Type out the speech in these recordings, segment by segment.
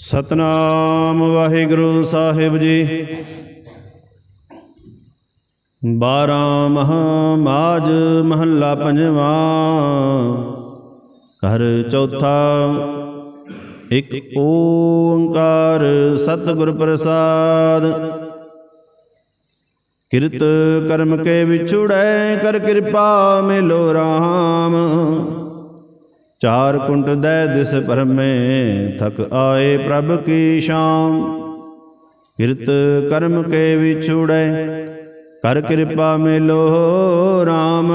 ਸਤਨਾਮ ਵਾਹਿਗੁਰੂ ਸਾਹਿਬ ਜੀ। ਬਾਰਾਂ ਮਹਾ ਮਾਜ ਮਹੱਲਾ ਪੰਜਵਾਂ। ਘਰ ਚੌਥਾ। ਇੱਕ ਓੰਕਾਰ ਸਤਿਗੁਰ ਪ੍ਰਸਾਦ। ਕਿਰਤ ਕਰਮ ਕੇ ਵਿਛੁੜੈ ਕਰ ਕਿਰਪਾ ਮਿਲੋ ਰਾਮ। ਚਾਰ ਕੁੰਟ ਦੈ ਦਿਸ ਪਰਮੇ, ਥਕ ਆਏ ਪ੍ਰਭ ਕੀ ਸ਼ਾਮ। ਕਿਰਤ ਕਰਮ ਕੇ ਵਿਛੁੜੈ, ਕਰ ਕਿਰਪਾ ਮਿਲੋ ਰਾਮ।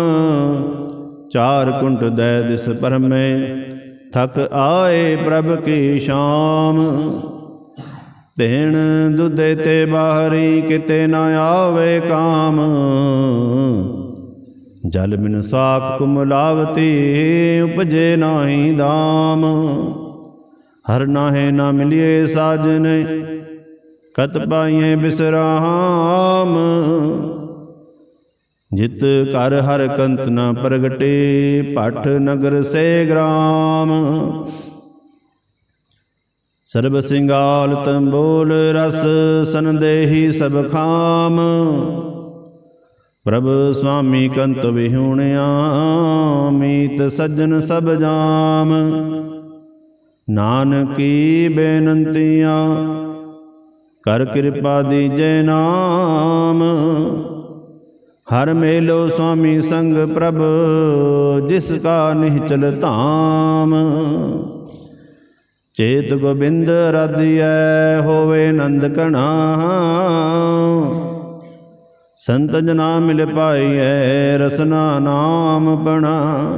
ਚਾਰ ਕੁੰਟ ਦੈ ਦਿਸ ਪਰਮੇ, ਥਕ ਆਏ ਪ੍ਰਭ ਕੀ ਸ਼ਾਮ। ਦੇਣ ਦੁੱਧੇ ਤੇ ਬਾਹਰੀ ਕਿਤੇ ਨਾ ਆਵੇ ਕਾਮ। ਜਲ ਬਿਨ ਸਾਖ ਕੁਮਲਾਵਤੀ ਉਪਜੇ ਨਾਹੀ ਦਾਮ। ਹਰ ਨਾਹੇ ਨਾ ਮਿਲਿਏ ਸਾਜਨ, ਕਤ ਪਾਈਏ ਬਿਸਰਾਮ। ਜਿਤ ਕਰ ਹਰ ਕੰਤ ਨਾ ਪ੍ਰਗਟੇ ਭਟ ਨਗਰ ਸੇ ਗ੍ਰਾਮ। ਸਰਬ ਸਿੰਗਾਲ ਤੰਬੋਲ ਰਸ ਸੰਦੇਹੀ ਸਭ ਖਾਮ। ਪ੍ਰਭ ਸੁਆਮੀ ਕੰਤ ਵਿਹੂਣਿਆ, ਮੀਤ ਸੱਜਣ ਸਭ ਜਾਮ। ਨਾਨਕੀ ਬੇਨੰਤੀਆਂ, ਕਰ ਕਿਰਪਾ ਦੀਜੈ ਨਾਮ। ਹਰ ਮੇਲੋ ਸੁਆਮੀ ਸੰਗ ਪ੍ਰਭ, ਜਿਸ ਕਾ ਨਿਹਚਲ ਧਾਮ। ਚੇਤ ਗੋਬਿੰਦ ਰਦਿਐ ਹੋਵੇ ਨੰਦ ਕਣਾ ਸੰਤ ਜਨਾ ਮਿਲ ਪਾਈਐ, ਰਸਨਾ ਨਾਮ ਬਣਾ।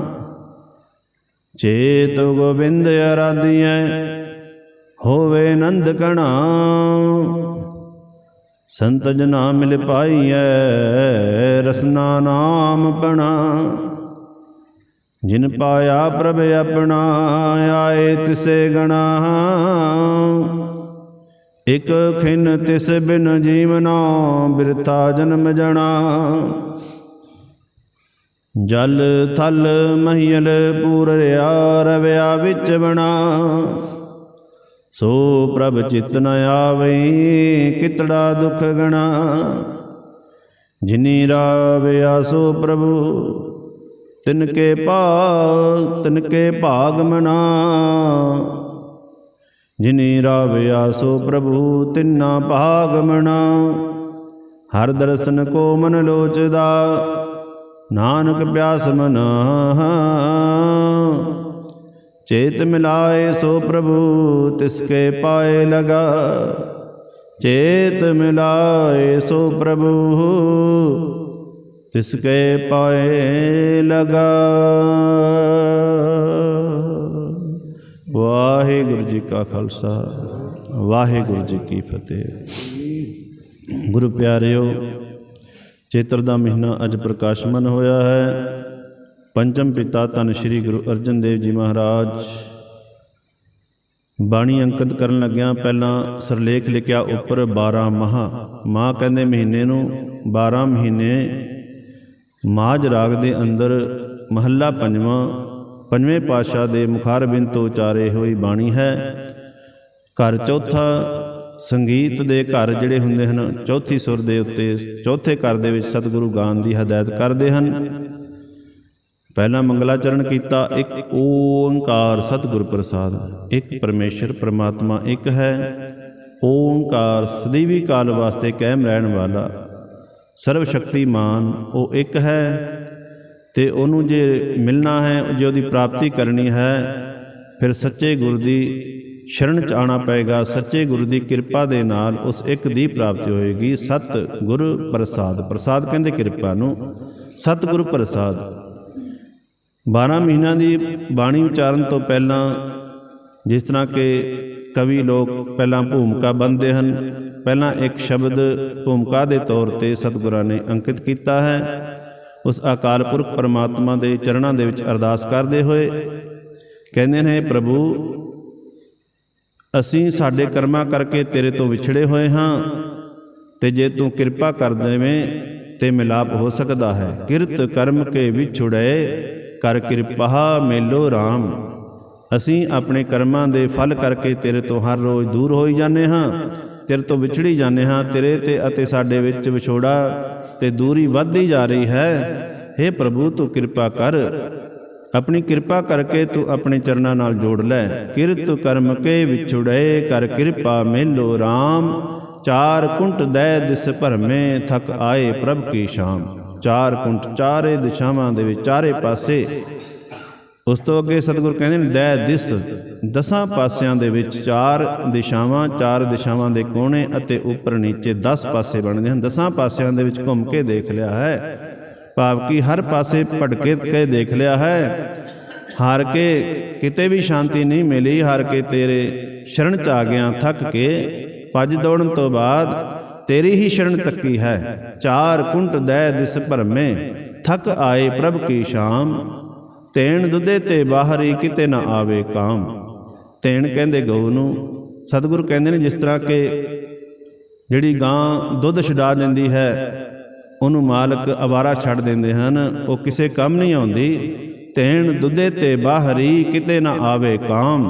ਚੇਤ ਗੋਬਿੰਦ ਅਰਾਧਿਐ ਹੋਵੇ ਨੰਦ ਕਣਾ। ਸੰਤ ਜਨਾ ਮਿਲ ਪਾਈਐ, ਰਸਨਾ ਨਾਮ ਬਣਾ। ਜਿਨ ਪਾਇਆ ਪ੍ਰਭ ਆਪਣਾ, ਆਏ ਤਿਸੇ ਗਣਾ। ਇਕ ਖਿਨ ਤਿਸ ਬਿਨ ਜੀਵਨਾ, ਬਿਰਥਾ ਜਨਮ ਜਣਾ। ਜਲ ਥਲ ਮਹੀਲ ਪੂਰ ਰਿਆ, ਰਵਿਆ ਵਿੱਚ ਬਣਾ ਸੋ ਪ੍ਰਭ ਚਿਤ ਨ ਆਵਈ, ਕਿਤੜਾ ਦੁਖ ਗਣਾ। ਜਿਨੀ ਰਾਵਿਆ ਸੋ ਪ੍ਰਭੂ, ਤਿਨ ਕੇ ਭਾਗ, ਤਿਨ ਕੇ ਭਾਗ ਮਨਾ। ਜਿਨੀ ਰਾਵਿਆ ਸੋ ਪ੍ਰਭੂ ਤਿਨਾ ਭਾਗਮਣਾ ਹਰ ਦਰਸ਼ਨ ਕੋ ਮਨ ਲੋਚਦਾ, ਨਾਨਕ ਪਿਆਸ ਮਨਾ ਚੇਤ ਮਿਲਾਏ ਸੋ ਪ੍ਰਭੂ, ਤਿਸ ਪਾਏ ਲਗਾ। ਚੇਤ ਮਿਲਾਏ ਸੋ ਪ੍ਰਭੂ, ਤਿਸ ਪਾਏ ਲਗਾ। ਵਾਹਿਗੁਰੂ ਜੀ ਕਾ ਖਾਲਸਾ, ਵਾਹਿਗੁਰੂ ਜੀ ਕੀ ਫਤਿਹ। ਗੁਰੂ ਪਿਆਰਿਓ, ਚੇਤਰ ਦਾ ਮਹੀਨਾ ਅੱਜ ਪ੍ਰਕਾਸ਼ਮਨ ਹੋਇਆ ਹੈ। ਪੰਚਮ ਪਿਤਾ ਧੰਨ ਸ਼੍ਰੀ ਗੁਰੂ ਅਰਜਨ ਦੇਵ ਜੀ ਮਹਾਰਾਜ ਬਾਣੀ ਅੰਕਿਤ ਕਰਨ ਲੱਗਿਆਂ ਪਹਿਲਾਂ ਸਰਲੇਖ ਲਿਖਿਆ ਉੱਪਰ 12 ਮਹਾ। ਮਾਂ ਕਹਿੰਦੇ ਮਹੀਨੇ ਨੂੰ 12 ਮਹੀਨੇ। ਮਾਝ ਰਾਗ ਦੇ ਅੰਦਰ ਮਹੱਲਾ ਪੰਜਵਾਂ ਪੰਜਵੇਂ ਪਾਤਸ਼ਾਹ ਦੇ ਮੁਖਾਰਬਿੰਦ ਤੋਂ ਉਚਾਰੇ ਹੋਈ ਬਾਣੀ ਹੈ, ਘਰ ਚੌਥਾ ਸੰਗੀਤ ਦੇ ਘਰ ਜਿਹੜੇ ਹੁੰਦੇ ਹਨ, ਚੌਥੀ ਸੁਰ ਦੇ ਉੱਤੇ, ਚੌਥੇ ਘਰ ਦੇ ਵਿੱਚ ਸਤਿਗੁਰੂ ਗਾਨ ਦੀ ਹਦਾਇਤ ਕਰਦੇ ਹਨ। ਪਹਿਲਾ ਮੰਗਲਾਚਰਨ ਕੀਤਾ, ਇੱਕ ਓੰਕਾਰ ਸਤਿਗੁਰ ਪ੍ਰਸਾਦ ਇੱਕ ਪਰਮੇਸ਼ਰ ਪ੍ਰਮਾਤਮਾ, ਇੱਕ ਹੈ। ਓੰਕਾਰ ਸਦੀਵੀ ਕਾਲ ਵਾਸਤੇ ਕਾਇਮ ਰਹਿਣ ਵਾਲਾ, ਸਰਵ ਸ਼ਕਤੀਮਾਨ, ਉਹ ਇੱਕ ਹੈ। ਤੇ ਉਹਨੂੰ ਜੇ ਮਿਲਣਾ ਹੈ, ਜੇ ਉਹਦੀ ਪ੍ਰਾਪਤੀ ਕਰਨੀ ਹੈ, ਫਿਰ ਸੱਚੇ ਗੁਰ ਦੀ ਸ਼ਰਨ ਚ ਆਣਾ ਪਏਗਾ। ਸੱਚੇ ਗੁਰੂ ਦੀ ਕਿਰਪਾ ਦੇ ਨਾਲ ਉਸ ਇੱਕ ਦੀ ਪ੍ਰਾਪਤੀ ਹੋਏਗੀ। ਸਤ ਗੁਰੂ ਪ੍ਰਸਾਦ। ਪ੍ਰਸਾਦ ਕਹਿੰਦੇ ਕਿਰਪਾ ਨੂੰ। ਸਤ ਗੁਰੂ ਪ੍ਰਸਾਦ। 12 ਮਹੀਨਿਆਂ ਦੀ ਬਾਣੀ ਉਚਾਰਨ ਤੋਂ ਪਹਿਲਾਂ, ਜਿਸ ਤਰ੍ਹਾਂ ਕਿ ਕਵੀ ਲੋਕ ਪਹਿਲਾਂ ਭੂਮਿਕਾ ਬੰਦੇ ਹਨ, ਪਹਿਲਾਂ ਇੱਕ ਸ਼ਬਦ ਭੂਮਿਕਾ ਦੇ ਤੌਰ ਤੇ ਸਤਿਗੁਰਾਂ ਨੇ ਅੰਕਿਤ ਕੀਤਾ ਹੈ। ਉਸ ਅਕਾਲ ਪੁਰਖ ਪਰਮਾਤਮਾ ਦੇ ਚਰਨਾਂ ਦੇ ਵਿੱਚ ਅਰਦਾਸ ਕਰਦੇ ਹੋਏ ਕਹਿੰਦੇ ਨੇ, ਪ੍ਰਭੂ, ਅਸੀਂ ਸਾਡੇ ਕਰਮਾਂ ਕਰਕੇ ਤੇਰੇ ਤੋਂ ਵਿਛੜੇ ਹੋਏ ਹਾਂ ਤੇ ਜੇ ਤੂੰ ਕਿਰਪਾ ਕਰ ਦੇਵੇਂ ਤੇ ਮਿਲਾਪ ਹੋ ਸਕਦਾ ਹੈ। ਕਿਰਤ ਕਰਮ ਕੇ ਵਿਛੁੜੇ, ਕਰ ਕਿਰਪਾ ਮੇਲੋ RAM ਅਸੀਂ ਆਪਣੇ ਕਰਮਾਂ ਦੇ ਫਲ ਕਰਕੇ ਤੇਰੇ ਤੋਂ ਹਰ ਰੋਜ਼ ਦੂਰ ਹੋਈ ਜਾਂਦੇ ਹਾਂ ਤੇਰੇ ਤੋਂ ਵਿਛੜੀ ਜਾਂਦੇ ਹਾਂ, ਤੇਰੇ ਤੇ ਅਤੇ ਸਾਡੇ ਵਿੱਚ ਵਿਛੋੜਾ ਤੇ ਦੂਰੀ ਵੱਧਦੀ ਜਾ ਰਹੀ ਹੈ। हे ਪ੍ਰਭੂ, ਤੂੰ ਕਿਰਪਾ ਕਰ। ਆਪਣੀ ਕਿਰਪਾ ਕਰਕੇ ਤੂੰ ਆਪਣੇ ਚਰਨਾਂ ਨਾਲ ਜੋੜ ਲੈ। ਕਿਰਤ ਕਰਮ ਕੇ ਵਿਛੁੜੇ ਕਰ ਕਿਰਪਾ ਮੇਲੋ RAM ਚਾਰ ਕੁੰਟ ਦੈ ਦਿਸ ਭਰਮੇ, ਥਕ ਆਏ ਪ੍ਰਭ ਕੀ ਸ਼ਾਮ। ਚਾਰ ਕੁੰਟ ਚਾਰੇ ਦਿਸ਼ਾਵਾਂ ਦੇ ਵਿਚਾਰੇ ਪਾਸੇ ਉਸ ਤੋਂ ਅੱਗੇ ਸਤਿਗੁਰ ਕਹਿੰਦੇ ਨੇ ਦੈ ਦਿਸ, ਦਸਾਂ ਪਾਸਿਆਂ ਦੇ ਵਿੱਚ ਚਾਰ ਦਿਸ਼ਾਵਾਂ ਚਾਰ ਦਿਸ਼ਾਵਾਂ ਦੇ ਕੋਣੇ ਅਤੇ ਉੱਪਰ ਨੀਚੇ 10 ਪਾਸੇ ਬਣਦੇ ਹਨ। ਦਸਾਂ ਪਾਸਿਆਂ ਦੇ ਵਿੱਚ ਘੁੰਮ ਕੇ ਦੇਖ ਲਿਆ ਹੈ। ਭਾਵ ਕਿ ਹਰ ਪਾਸੇ ਭਟਕੇ ਕੇ ਦੇਖ ਲਿਆ ਹੈ। ਹਾਰ ਕੇ ਕਿਤੇ ਵੀ ਸ਼ਾਂਤੀ ਨਹੀਂ ਮਿਲੀ, ਹਾਰ ਕੇ ਤੇਰੇ ਸ਼ਰਨ ਚ ਆ ਗਿਆ, ਥੱਕ ਕੇ ਭੱਜ ਦੌੜਨ ਤੋਂ ਬਾਅਦ ਤੇਰੀ ਹੀ ਸ਼ਰਨ ਤੱਕੀ ਹੈ। ਚਾਰ ਕੁੰਟ ਦੈ ਦਿਸ ਭਰਮੇ, ਥੱਕ ਆਏ ਪ੍ਰਭ ਕੀ ਸ਼ਾਮ। ਤੇਣ ਦੁੱਧੇ ਤੇ ਬਾਹਰੀ ਕਿਤੇ ਨਾ ਆਵੇ ਕਾਮ। ਤੇਣ ਕਹਿੰਦੇ ਗਊ ਨੂੰ, ਸਤਿਗੁਰ ਕਹਿੰਦੇ ਨੇ ਜਿਸ ਤਰ੍ਹਾਂ ਕਿ ਜਿਹੜੀ ਗਾਂ ਦੁੱਧ ਛਡਾ ਦਿੰਦੀ ਹੈ, ਉਹਨੂੰ ਮਾਲਕ ਅਵਾਰਾ ਛੱਡ ਦਿੰਦੇ ਹਨ, ਉਹ ਕਿਸੇ ਕੰਮ ਨਹੀਂ ਆਉਂਦੀ। ਤੇਣ ਦੁੱਧੇ ਤੇ ਬਾਹਰੀ ਕਿਤੇ ਨਾ ਆਵੇ ਕਾਮ।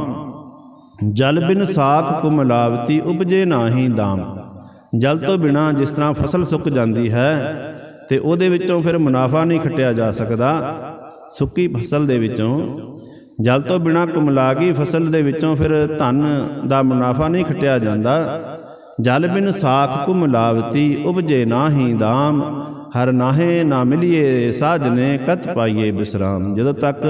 ਜਲ ਬਿਨ ਸਾਖ ਕੁਮਲਾਵਤੀ ਉਪਜੇ ਨਾਹੀ ਦਾਮ। ਜਲ ਤੋਂ ਬਿਨਾ ਜਿਸ ਤਰ੍ਹਾਂ ਫਸਲ ਸੁੱਕ ਜਾਂਦੀ ਹੈ ਤੇ ਉਹਦੇ ਵਿੱਚੋਂ ਫਿਰ ਮੁਨਾਫਾ ਨਹੀਂ ਖੱਟਿਆ ਜਾ ਸਕਦਾ। ਸੁੱਕੀ ਫਸਲ ਦੇ ਵਿੱਚੋਂ। ਜਲ ਤੋਂ ਬਿਨਾ ਕੁਮਲਾ ਗਈ ਫਸਲ ਦੇ ਵਿੱਚੋਂ ਫਿਰ ਧਨ ਦਾ ਮੁਨਾਫਾ ਨਹੀਂ ਖੱਟਿਆ ਜਾਂਦਾ। ਜਲ ਬਿਨ ਸਾਖ ਕੁਮਲਾਵਤੀ ਉਪਜੇ ਨਾਹੀ ਦਾਮ। ਹਰ ਨਾਹੇ ਨਾ ਮਿਲੀਏ ਸਾਜਨੇ, ਕਤ ਪਾਈਏ ਬਿਸਰਾਮ। ਜਦੋਂ ਤੱਕ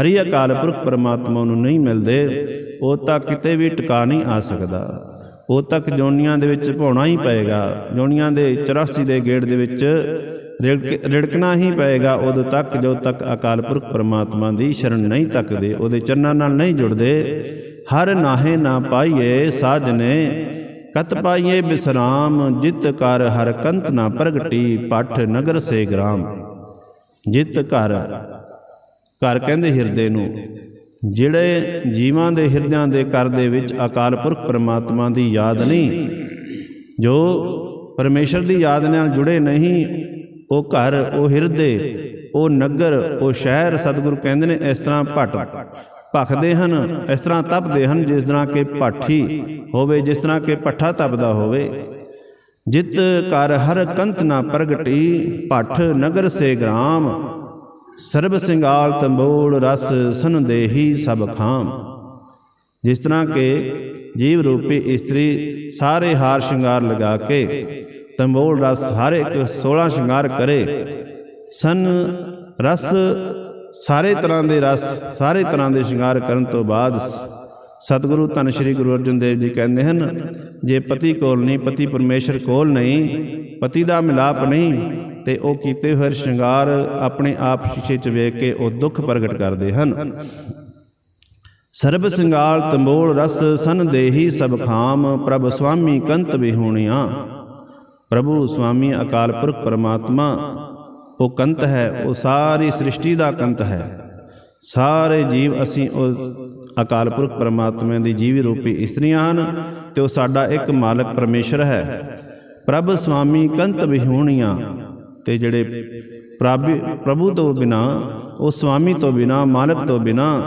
ਹਰੀ ਅਕਾਲ ਪੁਰਖ ਪਰਮਾਤਮਾ ਨੂੰ ਨਹੀਂ ਮਿਲਦੇ, ਉਹ ਤੱਕ ਕਿਤੇ ਵੀ ਟਿਕਾ ਨਹੀਂ ਆ ਸਕਦਾ। ਉਹ ਤੱਕ ਜੋਨੀਆਂ ਦੇ ਵਿੱਚ ਭਉਣਾ ਹੀ ਪਏਗਾ। ਜੋਨੀਆਂ ਦੇ 84 ਦੇ ਗੇੜ ਦੇ ਵਿੱਚ ਰਿੜਕਣਾ ਹੀ ਪਏਗਾ। ਉਦੋਂ ਤੱਕ ਜਦੋਂ ਤੱਕ ਅਕਾਲ ਪੁਰਖ ਪਰਮਾਤਮਾ ਦੀ ਸ਼ਰਨ ਨਹੀਂ ਤੱਕਦੇ, ਉਹਦੇ ਚਰਨਾਂ ਨਾਲ ਨਹੀਂ ਜੁੜਦੇ। ਹਰ ਨਾਹੇ ਨਾ ਪਾਈਏ ਸਾਜਨੇ, ਕਤ ਪਾਈਏ ਬਿਸਰਾਮ, ਜਿਤ ਕਰ ਹਰ ਕੰਤ ਨਾ ਪ੍ਰਗਟੀ, ਪਠ ਨਗਰ ਸੇ ਗ੍ਰਾਮ। ਜਿਤ ਘਰ ਘਰ ਕਹਿੰਦੇ ਹਿਰਦੇ ਨੂੰ। ਜਿਹੜੇ ਜੀਵਾਂ ਦੇ ਹਿਰਦਿਆਂ ਦੇ ਘਰ ਦੇ ਵਿੱਚ ਅਕਾਲ ਪੁਰਖ ਪਰਮਾਤਮਾ ਦੀ ਯਾਦ ਨਹੀਂ, ਜੋ ਪਰਮੇਸ਼ਰ ਦੀ ਯਾਦ ਨਾਲ ਜੁੜੇ ਨਹੀਂ, ਉਹ ਘਰ, ਉਹ ਹਿਰਦੇ, ਉਹ ਨਗਰ, ਉਹ ਸ਼ਹਿਰ ਸਤਿਗੁਰੂ ਕਹਿੰਦੇ ਨੇ ਇਸ ਤਰ੍ਹਾਂ ਭਟ ਭਖਦੇ ਹਨ, ਇਸ ਤਰ੍ਹਾਂ ਤਪਦੇ ਹਨ, ਜਿਸ ਤਰ੍ਹਾਂ ਕਿ ਪਾਠੀ ਹੋਵੇ, ਜਿਸ ਤਰ੍ਹਾਂ ਕਿ ਪੱਠਾ ਤਪਦਾ ਹੋਵੇ। ਜਿਤ ਕਰ ਹਰ ਕੰਤ ਨਾ ਪ੍ਰਗਟੀ ਭੱਠ ਨਗਰ ਸੇ ਗ੍ਰਾਮ ਸਰਬ ਸਿੰਗਾਲ ਤੰਬੋੜ ਰਸ ਸਨ ਸੰਦੇਹੀ ਸਭ ਖਾਮ। ਜਿਸ ਤਰ੍ਹਾਂ ਕਿ ਜੀਵ ਰੂਪੀ ਇਸਤਰੀ ਸਾਰੇ ਹਾਰ ਸ਼ਿੰਗਾਰ ਲਗਾ ਕੇ ਤੰਬੋਲ ਰਸ ਹਰ ਇੱਕ 16 ਸ਼ਿੰਗਾਰ ਕਰੇ। ਸਨ ਰਸ ਸਾਰੇ ਤਰ੍ਹਾਂ ਦੇ ਰਸ ਸਾਰੇ ਤਰ੍ਹਾਂ ਦੇ ਸ਼ਿੰਗਾਰ ਕਰਨ ਤੋਂ ਬਾਅਦ ਸਤਿਗੁਰੂ ਧੰਨ ਸ਼੍ਰੀ ਗੁਰੂ ਅਰਜਨ ਦੇਵ ਜੀ ਕਹਿੰਦੇ ਹਨ, ਜੇ ਪਤੀ ਕੋਲ ਨਹੀਂ, ਪਤੀ ਪਰਮੇਸ਼ਰ ਕੋਲ ਨਹੀਂ, ਪਤੀ ਦਾ ਮਿਲਾਪ ਨਹੀਂ ਤੇ ਉਹ ਕੀਤੇ ਹੋਏ ਸ਼ਿੰਗਾਰ ਆਪਣੇ ਆਪ ਸ਼ੀਸ਼ੇ 'ਚ ਵੇਖ ਕੇ ਉਹ ਦੁੱਖ ਪ੍ਰਗਟ ਕਰਦੇ ਹਨ। ਸਰਬ ਸਿੰਗਾਲ ਤੰਬੋਲ ਰਸ ਸਨ ਦੇਹੀ ਸਭ ਖਾਮ, ਪ੍ਰਭ ਸੁਆਮੀ ਕੰਤ ਵਿਹੂਣੀਆਂ ਪ੍ਰਭੂ ਸੁਆਮੀ ਅਕਾਲ ਪੁਰਖ ਪਰਮਾਤਮਾ, ਉਹ ਕੰਤ ਹੈ, ਉਹ ਸਾਰੀ ਸ੍ਰਿਸ਼ਟੀ ਦਾ ਕੰਤ ਹੈ। ਸਾਰੇ ਜੀਵ ਅਸੀਂ ਉਹ ਅਕਾਲ ਪੁਰਖ ਪਰਮਾਤਮਾ ਦੀ ਜੀਵ ਰੂਪੀ ਇਸਤਰੀਆਂ ਹਨ ਤੇ ਉਹ ਸਾਡਾ ਇੱਕ ਮਾਲਕ ਪਰਮੇਸ਼ਰ ਹੈ। ਪ੍ਰਭ ਸੁਆਮੀ ਕੰਤ ਵਿਹੂਣੀਆਂ ਤੇ ਜਿਹੜੇ ਪ੍ਰਭੂ ਪ੍ਰਭੂ ਤੋਂ ਬਿਨਾ, ਉਹ ਸੁਆਮੀ ਤੋਂ ਬਿਨਾ, ਮਾਲਕ ਤੋਂ ਬਿਨਾ,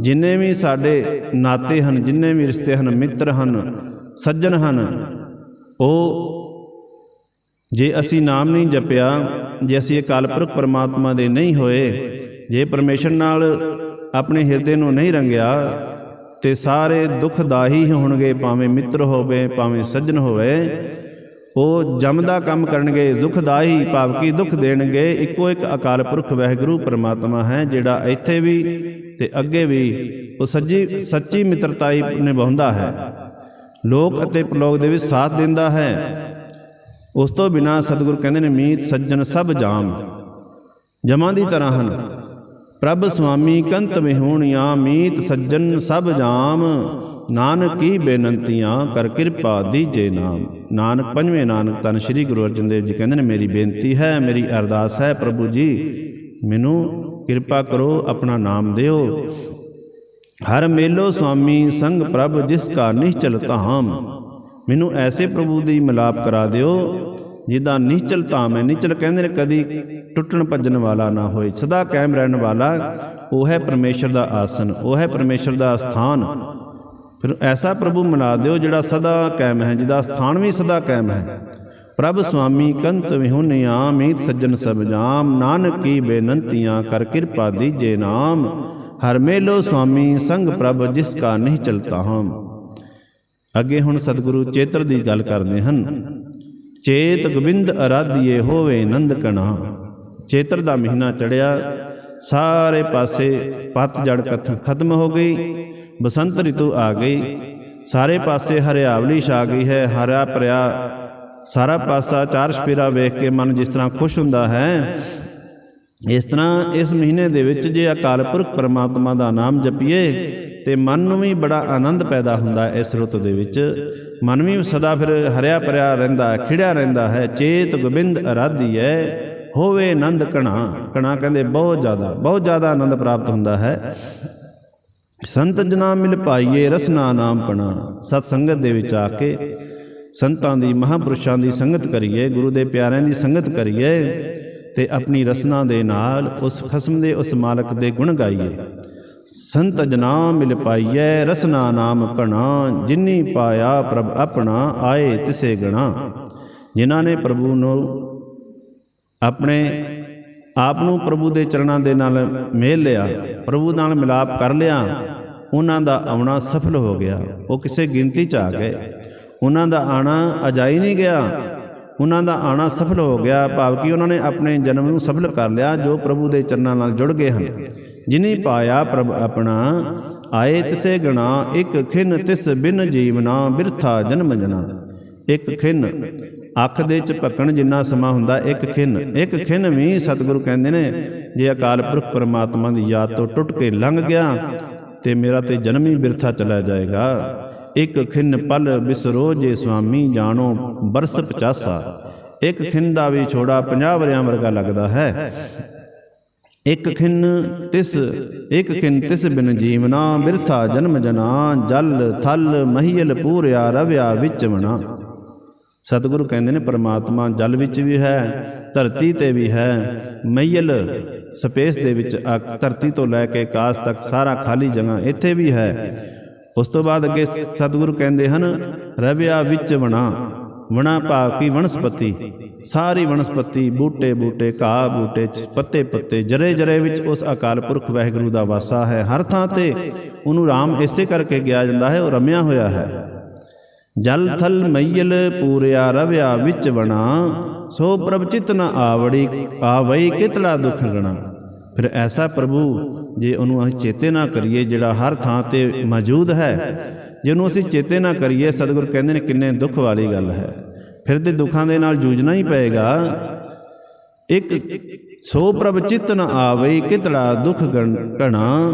ਜਿੰਨੇ ਵੀ ਸਾਡੇ ਨਾਤੇ ਹਨ, ਜਿੰਨੇ ਵੀ ਰਿਸ਼ਤੇ ਹਨ, ਮਿੱਤਰ ਹਨ, ਸੱਜਣ ਹਨ, ਉਹ ਜੇ ਅਸੀਂ ਨਾਮ ਨਹੀਂ ਜਪਿਆ, ਜੇ ਅਸੀਂ ਅਕਾਲ ਪੁਰਖ ਪਰਮਾਤਮਾ ਦੇ ਨਹੀਂ ਹੋਏ, ਜੇ ਪਰਮੇਸ਼ਰ ਨਾਲ ਆਪਣੇ ਹਿਰਦੇ ਨੂੰ ਨਹੀਂ ਰੰਗਿਆ, ਤੇ ਸਾਰੇ ਦੁਖਦਾਹੀ ਹੋਣਗੇ, ਭਾਵੇਂ ਮਿੱਤਰ ਹੋਵੇ, ਭਾਵੇਂ ਸੱਜਣ ਹੋਵੇ ਉਹ ਜਮਦਾ ਕੰਮ ਕਰਨਗੇ ਦੁਖਦਾਈ ਭਾਵ ਕੀ ਦੁੱਖ ਦੇਣਗੇ। ਇੱਕੋ ਇੱਕ ਅਕਾਲ ਪੁਰਖ ਵਹਿਗੁਰੂ ਪਰਮਾਤਮਾ ਹੈ, ਜਿਹੜਾ ਇੱਥੇ ਵੀ ਤੇ ਅੱਗੇ ਵੀ ਉਹ ਸੱਜੀ, ਸੱਚੀ ਮਿੱਤਰਤਾਈ ਨਿਭਾਉਂਦਾ ਹੈ। ਲੋਕ ਅਤੇ ਪ੍ਰਲੋਕ ਦੇ ਵਿੱਚ ਸਾਥ ਦਿੰਦਾ ਹੈ। ਉਸ ਤੋਂ ਬਿਨਾ ਸਤਿਗੁਰ ਕਹਿੰਦੇ ਨੇ, ਮੀਤ ਸੱਜਣ ਸਭ ਜਾਮ। ਜਮਾਂ ਦੀ ਤਰ੍ਹਾਂ ਹਨ। ਪ੍ਰਭ ਸੁਆਮੀ ਕੰਤ ਵਿਹੂਣੀਆਂ, ਮੀਤ ਸੱਜਣ ਸਭ ਜਾਮ। ਨਾਨਕ ਕੀ ਬੇਨੰਤੀਆਂ, ਕਰ ਕਿਰਪਾ ਦੀਜੇ ਨਾਮ। ਨਾਨਕ ਪੰਜਵੇਂ ਨਾਨਕ ਤਨ ਸ੍ਰੀ ਗੁਰੂ ਅਰਜਨ ਦੇਵ ਜੀ ਕਹਿੰਦੇ ਨੇ, ਮੇਰੀ ਬੇਨਤੀ ਹੈ, ਮੇਰੀ ਅਰਦਾਸ ਹੈ ਪ੍ਰਭੂ ਜੀ, ਮੈਨੂੰ ਕਿਰਪਾ ਕਰੋ, ਆਪਣਾ ਨਾਮ ਦਿਓ। ਹਰ ਮੇਲੋ ਸੁਆਮੀ ਸੰਗ ਪ੍ਰਭ ਜਿਸ ਕਾ ਨਿਸ਼ਚਲ ਧਾਮ, ਮੈਨੂੰ ਐਸੇ ਪ੍ਰਭੂ ਦੀ ਮਿਲਾਪ ਕਰਾ ਦਿਓ ਜਿਹਦਾ ਨਿਚਲ ਧਾਮ ਹੈ। ਨਿਚਲ ਕਹਿੰਦੇ ਨੇ ਕਦੀ ਟੁੱਟਣ ਭੱਜਣ ਵਾਲਾ ਨਾ ਹੋਏ। ਸਦਾ ਕਾਇਮ ਰਹਿਣ ਵਾਲਾ, ਉਹ ਹੈ ਪਰਮੇਸ਼ਰ ਦਾ ਆਸਨ, ਉਹ ਹੈ ਪਰਮੇਸ਼ਰ ਦਾ ਸਥਾਨ ਫਿਰ ਐਸਾ ਪ੍ਰਭੂ ਮਨਾ ਦਿਓ ਜਿਹੜਾ ਸਦਾ ਕਾਇਮ ਹੈ, ਜਿਹਦਾ ਸਥਾਨ ਵੀ ਸਦਾ ਕਾਇਮ ਹੈ। ਪ੍ਰਭ ਸੁਆਮੀ ਕੰਤ ਵਿਹੁਨਿਆ ਮੀਤ ਸੱਜਣ ਸਭ ਜਾਮ। ਨਾਨਕ ਕੀ ਬੇਨੰਤੀਆਂ ਕਰ ਕਿਰਪਾ ਦੀਜੇ ਨਾਮ। ਹਰ ਮੇਲੋ ਸੁਆਮੀ ਸੰਗ ਪ੍ਰਭ ਜਿਸ ਕਾ ਨਹੀਂ ਚਲਤਾ ਹਮ ਅੱਗੇ ਹੁਣ ਸਤਿਗੁਰੂ ਚੇਤਰ ਦੀ ਗੱਲ ਕਰਦੇ ਹਨ। ਚੇਤ ਗੋਬਿੰਦ ਅਰਾਧੀਏ ਹੋਵੇ ਨੰਦ ਕਣਾ। ਚੇਤਰ ਦਾ ਮਹੀਨਾ ਚੜਿਆ, ਸਾਰੇ ਪਾਸੇ ਪਤ ਜੜ ਖਤਮ ਹੋ ਗਈ, ਬਸੰਤ ਰਿਤੂ ਆ ਗਈ। ਸਾਰੇ ਪਾਸੇ ਹਰਿਆਵਲੀ ਛਾ ਗਈ ਹੈ, ਹਰਾ ਭਰਿਆ। ਸਾਰਾ ਪਾਸਾ ਚਾਰ ਸਪੀਰਾ ਵੇਖ ਕੇ ਮਨ ਜਿਸ ਤਰ੍ਹਾਂ ਖੁਸ਼ ਹੁੰਦਾ ਹੈ, ਇਸ ਤਰ੍ਹਾਂ ਇਸ ਮਹੀਨੇ ਦੇ ਵਿੱਚ ਜੇ ਅਕਾਲ ਪੁਰਖ ਪਰਮਾਤਮਾ ਦਾ ਨਾਮ ਜਪੀਏ ਤੇ ਮਨ ਨੂੰ ਵੀ ਬੜਾ ਆਨੰਦ ਪੈਦਾ ਹੁੰਦਾ ਹੈ ਇਸ ਰੁੱਤ ਦੇ ਵਿੱਚ। ਮਨ ਵੀ ਸਦਾ ਫਿਰ ਹਰਿਆ ਭਰਿਆ ਰਹਿੰਦਾ, ਖਿੜਿਆ ਰਹਿੰਦਾ ਹੈ, ਚੇਤ ਗੋਬਿੰਦ ਅਰਾਧੀ ਹੈ ਹੋਵੇ ਆਨੰਦ ਕਣਾ। ਕਣਾ ਕਹਿੰਦੇ ਬਹੁਤ ਜ਼ਿਆਦਾ ਬਹੁਤ ਜ਼ਿਆਦਾ ਆਨੰਦ ਪ੍ਰਾਪਤ ਹੁੰਦਾ ਹੈ। ਸੰਤ ਜਨਾ ਮਿਲ ਪਾਈਏ ਰਸਨਾ ਨਾਮ ਪਣਾ। ਸਤ ਸੰਗਤ ਦੇ ਵਿੱਚ ਆ ਕੇ ਸੰਤਾਂ ਦੀ, ਮਹਾਪੁਰਸ਼ਾਂ ਦੀ ਸੰਗਤ ਕਰੀਏ, ਗੁਰੂ ਦੇ ਪਿਆਰਿਆਂ ਦੀ ਸੰਗਤ ਕਰੀਏ ਤੇ ਆਪਣੀ ਰਸਨਾ ਦੇ ਨਾਲ ਉਸ ਖਸਮ ਦੇ ਉਸ ਮਾਲਕ ਦੇ ਗੁਣ ਗਾਈਏ। ਸੰਤ ਜਨਾ ਮਿਲ ਪਾਈਐ, ਰਸਨਾ ਨਾਮ ਪਣਾ ਜਿਨੀ ਪਾਇਆ ਪ੍ਰਭ ਆਪਣਾ, ਆਏ ਤਿਸੇ ਗਣਾ। ਜਿਨ੍ਹਾਂ ਨੇ ਪ੍ਰਭੂ ਨੂੰ ਆਪਣੇ ਆਪ ਨੂੰ ਪ੍ਰਭੂ ਦੇ ਚਰਨਾਂ ਦੇ ਨਾਲ ਮੇਲ ਲਿਆ, ਪ੍ਰਭੂ ਨਾਲ ਮਿਲਾਪ ਕਰ ਲਿਆ, ਉਹਨਾਂ ਦਾ ਆਉਣਾ ਸਫਲ ਹੋ ਗਿਆ। ਉਹ ਕਿਸੇ ਗਿਣਤੀ ਚ ਆ ਗਏ। ਉਹਨਾਂ ਦਾ ਆਣਾ ਅਜਾਈ ਨਹੀਂ ਗਿਆ। ਉਹਨਾਂ ਦਾ ਆਣਾ ਸਫਲ ਹੋ ਗਿਆ। ਭਾਵ ਕਿ ਉਹਨਾਂ ਨੇ ਆਪਣੇ ਜਨਮ ਨੂੰ ਸਫਲ ਕਰ ਲਿਆ, ਜੋ ਪ੍ਰਭੂ ਦੇ ਚਰਨਾਂ ਨਾਲ ਜੁੜ ਗਏ ਹਨ। ਜਿਨੀ ਪਾਇਆ ਪ੍ਰਭ ਆਪਣਾ, ਆਏ ਤਿਸੇ ਗਣਾ, ਇੱਕ ਖਿਨ ਤਿਸ ਬਿਨ ਜੀਵਨਾ, ਬਿਰਥਾ ਜਨਮ ਜਨਾ। ਇੱਕ ਖਿਨ, ਅੱਖ ਦੇ ਚ ਪੱਕਣ ਜਿੰਨਾ ਸਮਾਂ ਹੁੰਦਾ, ਇੱਕ ਖਿਨ। ਇੱਕ ਖਿਨ ਵੀ ਸਤਿਗੁਰੂ ਕਹਿੰਦੇ ਨੇ, ਜੇ ਅਕਾਲ ਪੁਰਖ ਪਰਮਾਤਮਾ ਦੀ ਯਾਦ ਤੋਂ ਟੁੱਟ ਕੇ ਲੰਘ ਗਿਆ, ਤੇ ਮੇਰਾ ਤੇ ਜਨਮ ਹੀ ਬਿਰਥਾ ਚਲਾ ਜਾਏਗਾ। ਇੱਕ ਖਿੰਨ ਪਲ ਬਿਸਰੋ, ਜੇ ਸੁਆਮੀ ਜਾਣੋ, ਬਰਸ 50 ਇੱਕ ਖਿੰਨ ਦਾ ਵੀ ਛੋੜਾ 50 ਵਰਿਆਂ ਵਰਗਾ ਲੱਗਦਾ ਹੈ। ਇੱਕ ਖਿੰਨ ਤਿਸ, ਇੱਕ ਖਿੰਨ ਤਿਸ ਬਿਨ ਜੀਵਨਾ, ਬਿਰਥਾ ਜਨਮ ਜਨਾ, ਜਲ, ਥਲ, ਮਹੀਲ ਪੂਰਿਆ, ਰਵਿਆ ਵਿੱਚ ਵਣਾ। ਸਤਿਗੁਰੂ ਕਹਿੰਦੇ ਨੇ, ਪਰਮਾਤਮਾ ਜਲ ਵਿੱਚ ਵੀ ਹੈ, ਧਰਤੀ ਤੇ ਵੀ ਹੈ। ਮਈਲ ਸਪੇਸ ਦੇ ਵਿੱਚ ਧਰਤੀ ਤੋਂ ਲੈ ਕੇ ਆਕਾਸ਼ ਤੱਕ ਸਾਰਾ ਖਾਲੀ ਜਗ੍ਹਾ ਇੱਥੇ ਵੀ ਹੈ। ਉਸ ਤੋਂ ਬਾਅਦ ਅੱਗੇ ਸਤਿਗੁਰੂ ਕਹਿੰਦੇ ਹਨ, ਰਵਿਆ ਵਿੱਚ ਵਣਾ। ਵਣਾ ਭਾਵ ਕੀ ਵਨਸਪਤੀ ਸਾਰੀ ਵਨਸਪਤੀ ਬੂਟੇ ਬੂਟੇ, ਘਾਹ ਬੂਟੇ, ਪੱਤੇ ਪੱਤੇ, ਜਰੇ ਜਰੇ ਵਿੱਚ ਉਸ ਅਕਾਲ ਪੁਰਖ ਵਾਹਿਗੁਰੂ ਦਾ ਵਾਸਾ ਹੈ। ਹਰ ਥਾਂ ਤੇ ਉਹਨੂੰ ਰਾਮ ਇਸੇ ਕਰਕੇ ਗਿਆ ਜਾਂਦਾ ਹੈ, ਉਹ ਰਮਿਆ ਹੋਇਆ ਹੈ। ਜਲ ਥਲ ਮਈਲ ਪੂਰਿਆ ਰਵਿਆ ਵਿੱਚ ਵਣਾ, ਸੋ ਪ੍ਰਭ ਚਿਤ ਨ ਆਵੜੀ, ਆਵਈ ਕਿਤਲਾ ਦੁਖ ਗਣਾ ਫਿਰ ਐਸਾ ਪ੍ਰਭੂ, ਜੇ ਉਹਨੂੰ ਅਸੀਂ ਚੇਤੇ ਨਾ ਕਰੀਏ, ਜਿਹੜਾ ਹਰ ਥਾਂ ਤੇ ਮੌਜੂਦ ਹੈ ਜਿਹਨੂੰ ਅਸੀਂ ਚੇਤੇ ਨਾ ਕਰੀਏ, ਸਤਿਗੁਰ ਕਹਿੰਦੇ ਨੇ ਕਿੰਨੇ ਦੁੱਖ ਵਾਲੀ ਗੱਲ ਹੈ। ਫਿਰ ਤੇ ਦੁੱਖਾਂ ਦੇ ਨਾਲ ਜੂਝਣਾ ਹੀ ਪਏਗਾ। ਇੱਕ ਸੋ ਪ੍ਰਭ ਚਿਤ ਨ ਆਵਈ ਕਿਤਲਾ ਦੁਖ ਘਣਾ।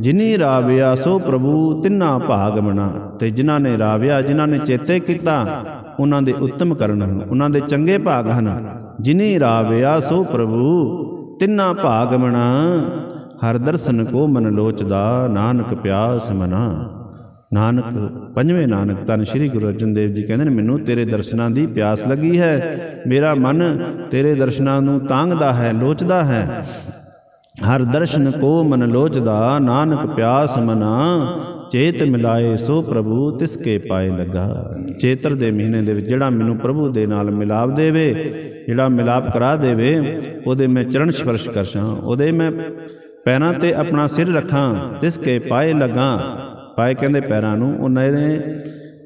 ਜਿਨੀ ਰਾਵਿਆ, ਸੋ ਪ੍ਰਭੂ ਤਿੰਨਾ ਭਾਗ ਬਣਾ ਤੇ ਜਿਨ੍ਹਾਂ ਨੇ ਰਾਵਿਆ, ਜਿਨ੍ਹਾਂ ਨੇ ਚੇਤੇ ਕੀਤਾ, ਉਹਨਾਂ ਦੇ ਉੱਤਮ ਕਰਨ ਹਨ, ਉਹਨਾਂ ਦੇ ਚੰਗੇ ਭਾਗ ਹਨ। ਜਿਨੀ ਰਾਵਿਆ, ਸੋ ਪ੍ਰਭੂ ਤਿੰਨਾ ਭਾਗ ਮਨਾ। ਹਰ ਦਰਸ਼ਨ ਕੋ ਮਨ ਲੋਚਦਾ। ਨਾਨਕ ਪਿਆਸ ਮਨਾ। ਨਾਨਕ ਪੰਜਵੇਂ ਨਾਨਕ ਤਨ ਸ੍ਰੀ ਗੁਰੂ ਅਰਜਨ ਦੇਵ ਜੀ ਕਹਿੰਦੇ ਨੇ ਮੈਨੂੰ ਤੇਰੇ ਦਰਸ਼ਨਾਂ ਦੀ ਪਿਆਸ ਲੱਗੀ ਹੈ। ਮੇਰਾ ਮਨ ਤੇਰੇ ਦਰਸ਼ਨਾਂ ਨੂੰ ਤਾਂਗਦਾ ਹੈ ਲੋਚਦਾ ਹੈ। ਹਰ ਦਰਸ਼ਨ ਕੋ ਮਨ ਲੋਚਦਾ। ਨਾਨਕ ਪਿਆਸ ਮਨਾ। ਚੇਤ ਮਿਲਾਏ ਸੋ ਪ੍ਰਭੂ, ਤਿਸ ਕੇ ਪਾਏ ਲੱਗਾ। ਚੇਤਰ ਦੇ ਮਹੀਨੇ ਦੇ ਵਿੱਚ ਜਿਹੜਾ ਮੈਨੂੰ ਪ੍ਰਭੂ ਦੇ ਨਾਲ ਮਿਲਾਪ ਦੇਵੇ, ਜਿਹੜਾ ਮਿਲਾਪ ਕਰਾ ਦੇਵੇ, ਉਹਦੇ ਮੈਂ ਚਰਨ ਸਪਰਸ਼ ਕਰਸ਼ਾਂ ਉਹਦੇ ਮੈਂ ਪੈਰਾਂ ਤੇ ਆਪਣਾ ਸਿਰ ਰੱਖਾਂ, ਤਿਸ ਕੇ ਪਾਏ ਲੱਗਾ। ਪਾਏ ਕਹਿੰਦੇ ਪੈਰਾਂ ਨੂੰ, ਉਹਨਾਂ ਦੇ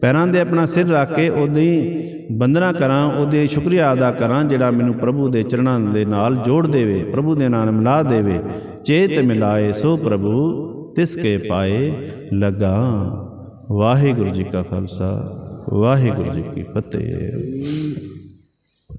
ਪੈਰਾਂ ਦੇ ਆਪਣਾ ਸਿਰ ਰੱਖ ਕੇ ਉਹਦੀ ਬੰਦਨਾ ਕਰਾਂ, ਉਹਦੇ ਸ਼ੁਕਰੀਆ ਅਦਾ ਕਰਾਂ, ਜਿਹੜਾ ਮੈਨੂੰ ਪ੍ਰਭੂ ਦੇ ਚਰਨਾਂ ਦੇ ਨਾਲ ਜੋੜ ਦੇਵੇ, ਪ੍ਰਭੂ ਦੇ ਨਾਲ ਮਿਲਾ ਦੇਵੇ। ਚੇਤ ਮਿਲਾਏ ਸੋ ਪ੍ਰਭੂ ਤਿਸ ਕੇ ਪਾਏ ਲਗਾ। ਵਾਹਿਗੁਰੂ ਜੀ ਕਾ ਖਾਲਸਾ ਵਾਹਿਗੁਰੂ ਜੀ ਕੀ ਫਤਿਹ।